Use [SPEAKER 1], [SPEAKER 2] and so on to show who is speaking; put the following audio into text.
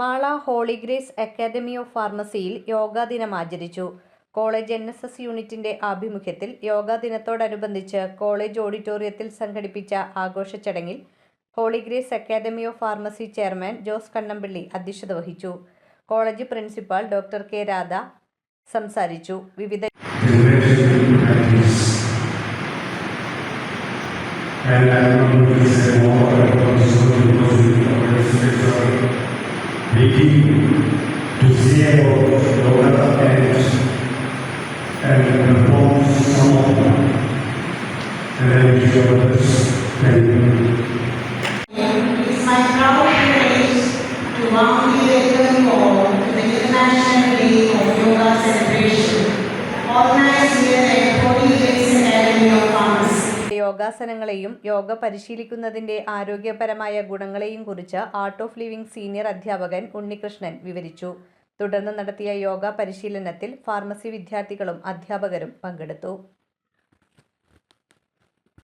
[SPEAKER 1] Mala Holy Grace Academy of ഫാർമസിയിൽ yoga ദിനം ആചരിച്ചു. College N S S യൂണിറ്റിന്റെ ആഭിമുഖ്യത്തിൽ യോഗാ ദിനത്തോടനുബന്ധിച്ച് കോളേജ് ഓഡിറ്റോറിയത്തിൽ സംഘടിപ്പിച്ച ആഘോഷ ചടങ്ങിൽ Holy Grace Academy of Pharmacy chairman Jose Kannampilly അധ്യക്ഷത വഹിച്ചു. College principal doctor K Radha സംസാരിച്ചു. വിവിധ
[SPEAKER 2] And I don't know if it's a more making to see about Yoga and and perform some of them. And the best. Thank.
[SPEAKER 1] യോഗാസനങ്ങളെയും yoga പരിശീലിക്കുന്നതിന്റെ ആരോഗ്യപരമായ ഗുണങ്ങളെയും കുറിച്ച് art of living senior അധ്യാപകൻ ഉണ്ണികൃഷ്ണൻ വിവരിച്ചു. തുടർന്ന് നടത്തിയ യോഗ പരിശീലനത്തിൽ pharmacy വിദ്യാർത്ഥികളും അധ്യാപകരും പങ്കെടുത്തു.